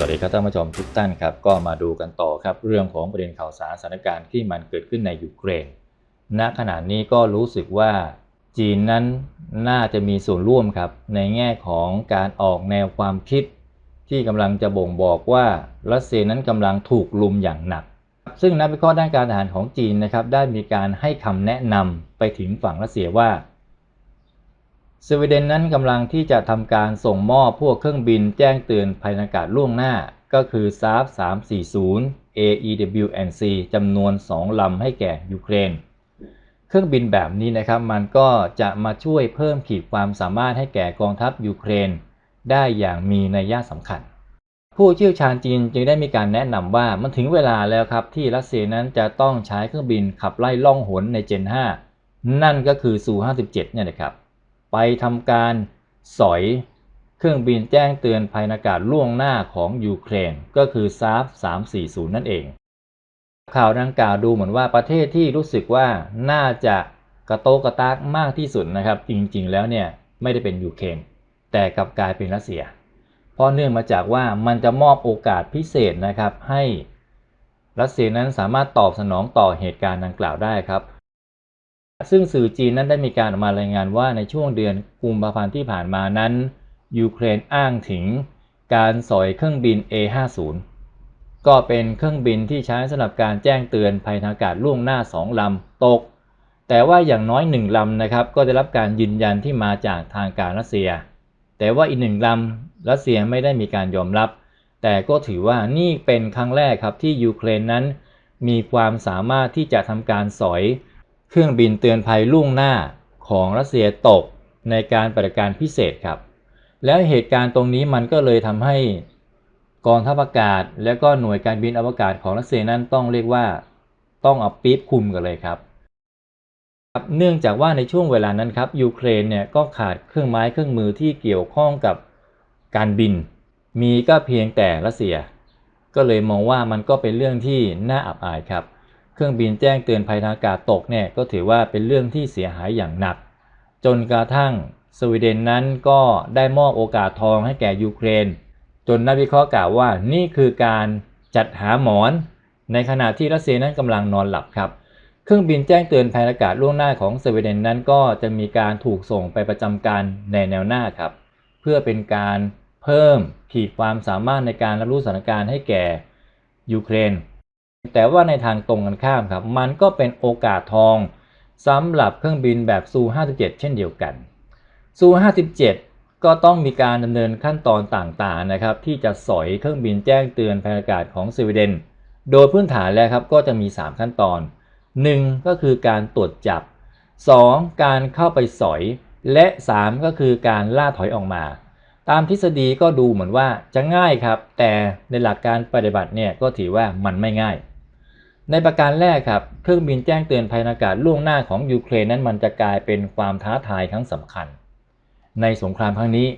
สวัสดีครับท่านผู้ชมทุกท่านครับก็มาดูกันต่อครับเรื่องของประเด็นข่าวสารสถานการณ์ที่มันเกิดขึ้นในยูเครน ณขณะนี้ก็รู้สึกว่าจีนนั้นน่าจะมีส่วนร่วมครับในแง่ของการออกแนวความคิด ที่กำลังจะบ่งบอกว่ารัสเซียนั้นกำลังถูกลุมอย่างหนัก ซึ่งนักวิเคราะห์ด้านการทหารของจีนนะครับได้มีการให้คำแนะนำไปถึงฝั่งรัสเซียว่า สวีเดนนั้นกำลังที่จะทำการส่งมอบพวกเครื่องบินแจ้งเตือนภัยอากาศล่วงหน้า ก็คือ SAF 340 AEW&C จำนวน 2 ลำให้แก่ยูเครน เครื่องบินแบบนี้นะครับมันก็จะมาช่วยเพิ่มขีดความสามารถให้แก่กองทัพยูเครน ได้อย่างมีนัยยะสำคัญ ผู้เชี่ยวชาญจีนจึงได้มีการแนะนำว่ามันถึงเวลาแล้วครับที่รัสเซียนั้นจะต้องใช้เครื่องบินขับไล่ล่องหนในเจน 5 นั่นก็คือซู 57 เนี่ยนะครับ ไปทำการสอยเครื่องบินแจ้งเตือนภัยอากาศล่วงหน้าของยูเครน ก็คือ SAF 340 นั่นเอง ข่าวดังกล่าวดูเหมือนว่าประเทศที่รู้สึกว่าน่าจะกระโตกกระตากมากที่สุดนะครับ จริงๆแล้วเนี่ยไม่ได้เป็นยูเครนแต่กลับกลายเป็นรัสเซีย เพราะเนื่องมาจากว่ามันจะมอบโอกาสพิเศษนะครับให้รัสเซียนั้นสามารถตอบสนองต่อเหตุการณ์ดังกล่าวได้ครับ ซึ่งสื่อจีนนั้นได้มีการออกมารายงานว่าในช่วงเดือนกุมภาพันธ์ที่ผ่านมานั้น ยูเครนอ้างถึงการสอยเครื่องบิน A50 ก็เป็นเครื่องบินที่ใช้สำหรับการแจ้งเตือนภัยทางอากาศล่วงหน้า 2 ลำตก แต่ว่าอย่างน้อย 1 ลำนะครับ ก็ได้รับการยืนยันที่มาจากทางการรัสเซีย แต่ว่าอีกหนึ่งลำรัสเซียไม่ได้มีการยอมรับ แต่ก็ถือว่านี่เป็นครั้งแรกครับที่ยูเครนนั้น มีความสามารถที่จะทำการสอย เครื่องบินเตือนภัยล่วงหน้าของรัสเซียตกในการปฏิบัติการพิเศษครับ แล้วเหตุการณ์ตรงนี้มันก็เลยทำให้กองทัพอากาศ และก็หน่วยการบินอวกาศของรัสเซียนั้นต้องเรียกว่าต้องเอาปี๊บคุมกันเลยครับเนื่องจากว่าในช่วงเวลานั้นครับยูเครนเนี่ยก็ขาดเครื่องไม้เครื่องมือที่เกี่ยวข้องกับการบิน มีก็เพียงแต่รัสเซีย ก็เลยมองว่ามันก็เป็นเรื่องที่น่าอับอายครับ เครื่องบินแจ้งเตือนภัยทางอากาศตกเนี่ยก็ถือว่าเป็นเรื่องที่เสียหายอย่างหนัก จนกระทั่งสวีเดนนั้นก็ได้มอบโอกาสทองให้แก่ยูเครน จนนักวิเคราะห์กล่าวว่านี่คือการจัดหาหมอน ในขณะที่รัสเซียนั้นกำลังนอนหลับครับ เครื่องบินแจ้งเตือนภัยอากาศล่วงหน้าของสวีเดนนั้นก็จะมีการถูกส่งไปประจำการในแนวหน้าครับ เพื่อเป็นการเพิ่มขีดความสามารถในการรับรู้สถานการณ์ให้แก่ยูเครน แต่ว่าในทางตรงกันข้ามครับ มันก็เป็นโอกาสทองสำหรับเครื่องบินแบบซู57 เช่นเดียวกันซู57 ก็ต้องมีการดำเนินขั้นตอนต่างๆนะครับ ที่จะสอยเครื่องบินแจ้งเตือนภัยอากาศของสวีเดน โดยพื้นฐานแล้วครับก็จะมี 3 ขั้นตอน 1. ก็คือการตรวจจับ 2. การเข้าไปสอย และ 3 ก็คือการล่าถอยออกมา ตามทฤษฎีก็ดูเหมือนว่าจะง่ายครับ แต่ในหลักการปฏิบัติเนี่ยก็ถือว่ามันไม่ง่าย ในประการแรกครับ เครื่องบินแจ้งเตือนภัยอากาศล่วงหน้าของยูเครนนั้นมันจะกลายเป็นความท้าทายครั้งสำคัญ ในสงครามครั้งนี้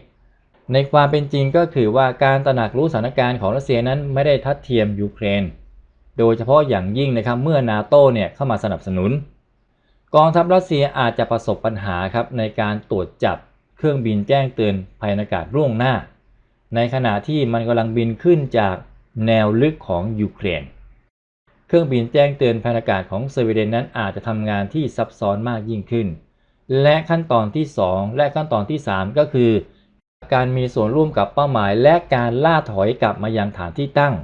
ในความเป็นจริงก็คือว่าการตระหนักรู้สถานการณ์ของรัสเซียนั้นไม่ได้ทัดเทียมยูเครน โดยเฉพาะอย่างยิ่งนะครับเมื่อนาโตเนี่ยเข้ามาสนับสนุน กองทัพรัสเซียอาจจะประสบปัญหาครับในการตรวจจับ เครื่องบินแจ้งเตือนภัยอากาศล่วงหน้า ในขณะที่มันกำลังบินขึ้นจากแนวลึกของยูเครน เครื่องบินแจ้งเตือนภัยอากาศของสวีเดนนั้นอาจจะทำงานที่ซับซ้อนมากยิ่งขึ้น และขั้นตอนที่ 2 และขั้นตอนที่ 3 ก็คือ การมีส่วนร่วมกับเป้าหมายและการล่าถอยกลับมายังฐานที่ตั้ง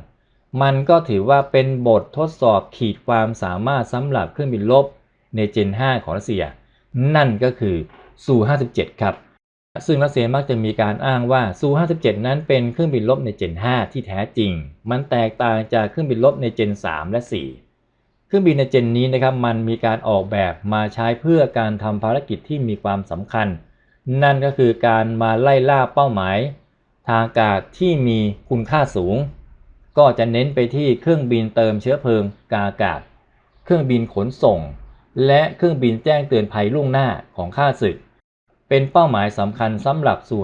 มันก็ถือว่าเป็นบททดสอบขีดความสามารถสำหรับเครื่องบินลบในเจน 5 ของรัสเซีย นั่นก็คือซู57 ครับ ซึ่งรัสเซียมักจะมีการอ้างว่าซู 57 นั้นเป็นเครื่องบินลบในเจน 5 ที่แท้จริง มันแตกต่างจากเครื่องบินลบในเจน 3 และ 4 เครื่องบินในเจนนี้นะครับมันมีการออกแบบมาใช้เพื่อการทำภารกิจที่มีความสำคัญ นั่นก็คือการมาไล่ล่าเป้าหมาย ทางอากาศที่มีคุณค่าสูง ก็จะเน้นไปที่เครื่องบินเติมเชื้อเพลิงกาอากาศ เครื่องบินขนส่ง และเครื่องบินแจ้งเตือนภัยล่วงหน้าของข้าศึก เป็นเป้าหมายสำคัญสำหรับซู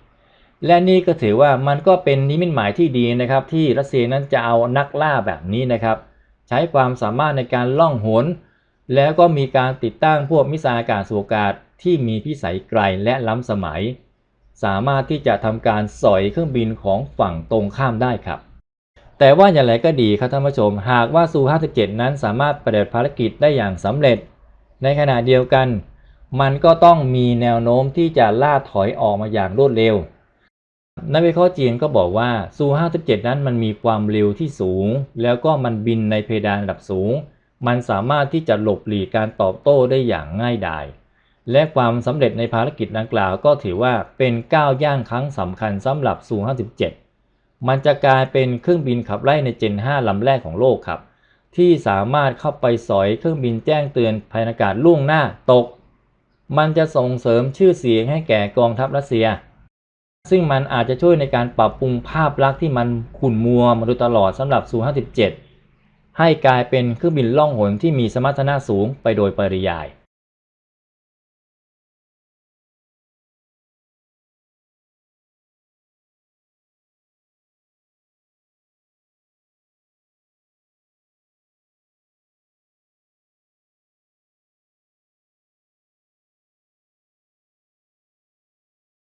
57 และนี่ก็ถือว่ามันก็เป็นนิมิตหมายที่ดีนะครับ ที่รัสเซียนั้นจะเอานักล่าแบบนี้นะครับ ใช้ความสามารถในการล่องหน แล้วก็มีการติดตั้งพวกมิสไซล์อากาศสู่อากาศที่มีพิสัยไกลและล้ำสมัย สามารถที่จะทำการสอยเครื่องบินของฝั่งตรงข้ามได้ครับ แต่ว่าอย่างไรก็ดีครับท่านผู้ชม หากว่าซู57 นั้นสามารถปฏิบัติภารกิจได้อย่างสำเร็จ ในขณะเดียวกัน มันก็ต้องมีแนวโน้มที่จะล่าถอยออกมาอย่างรวดเร็ว นักวิเคราะห์จีนก็บอกว่าซู57 นั้นมันมีความเร็วที่สูง แล้วก็มันบินในเพดานระดับสูง มันสามารถที่จะหลบหลีกการตอบโต้ได้อย่างง่ายดาย และความสำเร็จในภารกิจดังกล่าวก็ถือว่าเป็นก้าวย่างครั้งสำคัญสำหรับซู57 มันจะกลายเป็นเครื่องบินขับไล่ในเจน 5ลำแรกของโลกครับ ที่สามารถเข้าไปสอยเครื่องบินแจ้งเตือนภัยอากาศล่วงหน้าตก มันจะส่งเสริมชื่อเสียงให้แก่กองทัพรัสเซีย ซึ่งมันอาจจะช่วยในการปรับปรุงภาพลักษณ์ที่มันขุ่นมัวมาโดยตลอดสำหรับซู57ให้กลายเป็นเครื่องบินล่องหนที่มีสมรรถนะสูงไปโดยปริยาย